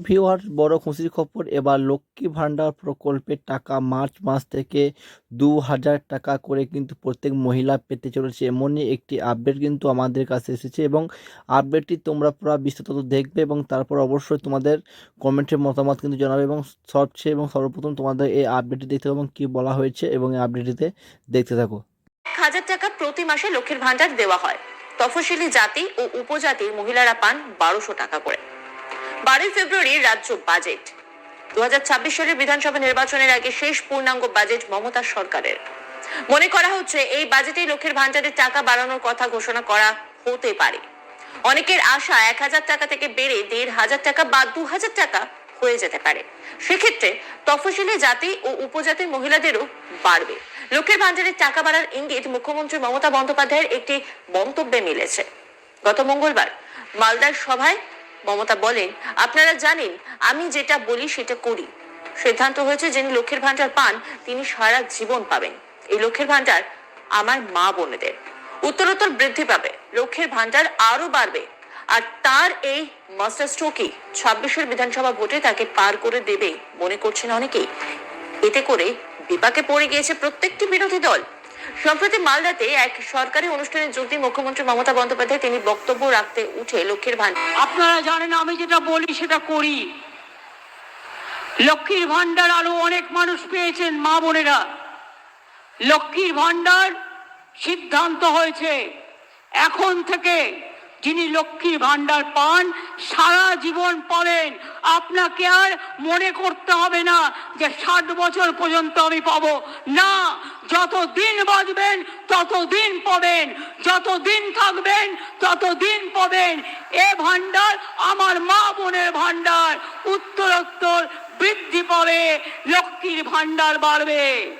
Viewers, বড় খুশির খবর, এবার লক্ষ্মী ভাণ্ডার প্রকল্পের টাকা মার্চ মাস থেকে দু হাজার টাকা করে কিন্তু প্রত্যেক মহিলা পেতে চলেছে। এমনই একটি আপডেট কিন্তু আমাদের কাছে এসেছে এবং আপডেটটি তোমরা পুরো বিস্তারিত দেখবে এবং তারপর অবশ্যই তোমাদের কমেন্টের মতামত কিন্তু জানাবে এবং সবচেয়ে এবং সর্বপ্রথম তোমাদের এই আপডেটটি দেখতে এবং কী বলা হয়েছে এবং এই আপডেটটিতে দেখতে থাকো। হাজার টাকা প্রতি মাসে লক্ষ্মীর ভান্ডার দেওয়া হয়। তফসিলি জাতি ও উপজাতির মহিলারা পান বারোশো টাকা করে। বারোই ফেব্রুয়ারি রাজ্য বাজেট। দু সালের বিধানসভা নির্বাচনের আগে শেষ পূর্ণাঙ্গ বাজেট মমতা সরকারের। মনে করা হচ্ছে এই বাজেটে লক্ষ্মীর ভান্ডারের টাকা বাড়ানোর কথা ঘোষণা করা হতে পারে। অনেকের আশা এক হাজার টাকা থেকে বেড়ে দেড় হাজার টাকা বা দু হাজার টাকা হয়ে যেতে পারে। সেক্ষেত্রে তফসিলি জাতি ও উপজাতির মহিলাদেরও বাড়বে। লক্ষ্মীর ভান্ডারের টাকা বাড়ার ইঙ্গিত মুখ্যমন্ত্রী মমতা বন্দ্যোপাধ্যায়ের একটি মন্তব্যে মিলেছে। গত মঙ্গলবার মালদার সভায় মমতা বলেন আপনারা জানেন, আমি যেটা বলি সেটা করি। সিদ্ধান্ত হয়েছে যিনি লক্ষ্মীর ভান্ডার পান, তিনি সারা জীবন পাবেন। এই লক্ষ্মীর ভান্ডার আমার মা বোনেদের। উত্তরোত্তর বৃদ্ধি পাবে লক্ষ্যের ভান্ডার আরও বাড়বে, আর তার এই মাস্টার স্ট্রোকই ছাব্বিশের বিধানসভা ভোটে তাকে পার করে দেবে, মনে করছেন অনেকেই। এতে করে বিপাকে পড়ে গিয়েছে প্রত্যেকটি বিরোধী দল। সম্প্রতি মালদাতে এক সরকারি অনুষ্ঠানে যোগ দিয়ে মুখ্যমন্ত্রী মমতা বন্দ্যোপাধ্যায় তিনি বক্তব্য রাখতে উঠে লক্ষ্মীর ভান্ডার আপনারা জানেন, আমি যেটা বলি সেটা করি। লক্ষ্মীর ভান্ডার আরও অনেক মানুষ পেয়েছেন, মা বোনেরা। লক্ষ্মীর ভান্ডার সিদ্ধান্ত হয়েছে। এখন থেকে যিনি লক্ষ্মীর ভান্ডার পান, সারা জীবন পাবেন। আপনাকে আর মনে করতে হবে না যে ষাট বছর পর্যন্ত আমি পাবো। না যত দিন বাঁচবেন তত দিন পাবেন। যত দিন থাকবেন তত দিন পাবেন। এ ভান্ডার আমার মা বোনের ভান্ডার উত্তরোত্তর বৃদ্ধি পাবে, লক্ষ্মীর ভান্ডার বাড়বে।